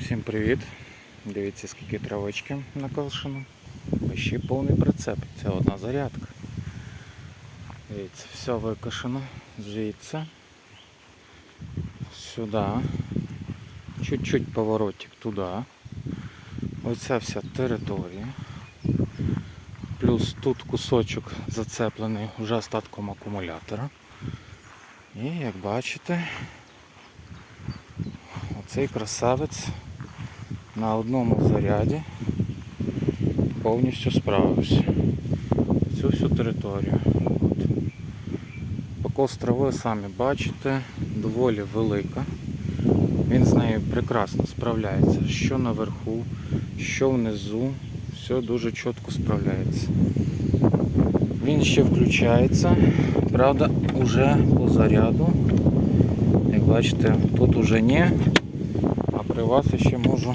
Всім привіт! Дивіться, скільки травички наколшено. А ще повний прицеп. Це одна зарядка. Дивіться, все викошено. Звідси. Сюди. Чуть-чуть поворотик туди. Оця вся територія. Плюс тут кусочок зацеплений вже остатком акумулятора. І як бачите, оцей красавець на одному заряді повністю справився. Цю всю територію. От. Покос трави самі бачите, доволі велика. Він з нею прекрасно справляється. Що наверху, що внизу, все дуже чітко справляється. Він ще включається, правда, уже по заряду. Як бачите, тут уже ні, при вас ще можу.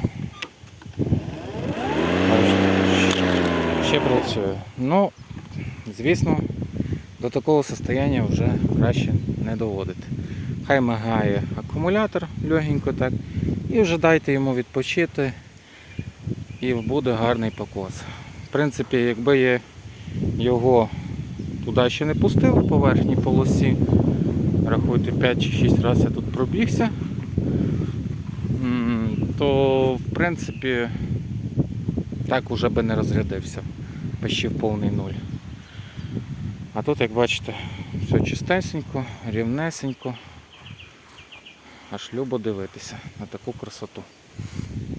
Ще працює. Ну, звісно, до такого состояння вже краще не доводити. Хай мигає акумулятор легенько так. І вже дайте йому відпочити і буде гарний покос. В принципі, якби я його туди ще не пустив по верхній полосі, рахуйте 5 чи 6 разів я тут пробігся, то в принципі так уже би не розрядився. Почти в повний нуль. А тут, як бачите, все чистесенько, рівнесенько. Аж любо дивитися на таку красоту.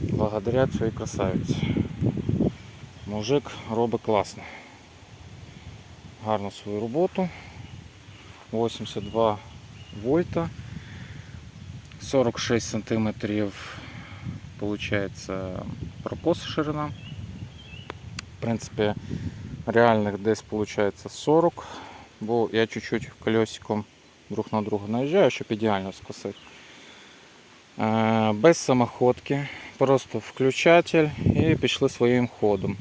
Благодаря цій красавиці. Мужик робить класно. Гарно свою роботу. 82 вольта. 46 сантиметрів получается прокос ширина. В принципі, реальних десь получается 40, бо я чуть-чуть колесиком друг на друга наїжджаю, щоб ідеально скосити. Е, Без самоходки, просто включатель і пішли своїм ходом.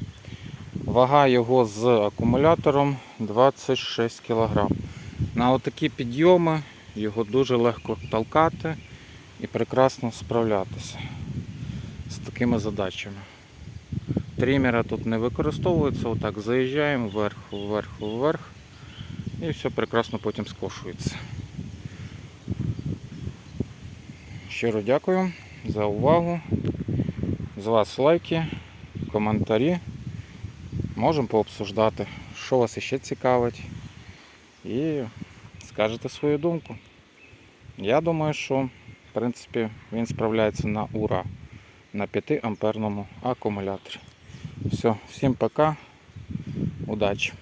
Вага його з акумулятором 26 кг. На отакі підйоми його дуже легко толкати і прекрасно справлятися з такими задачами. Трімера тут не використовується, отак заїжджаємо вверх, вверх, вверх і все прекрасно потім скошується. Щиро дякую за увагу. З вас лайки, коментарі. Можемо пообсуждати, що вас іще цікавить. І скажете свою думку. Я думаю, що в принципі він справляється на ура на 5 амперному акумуляторі. Все, всім пока, удачі!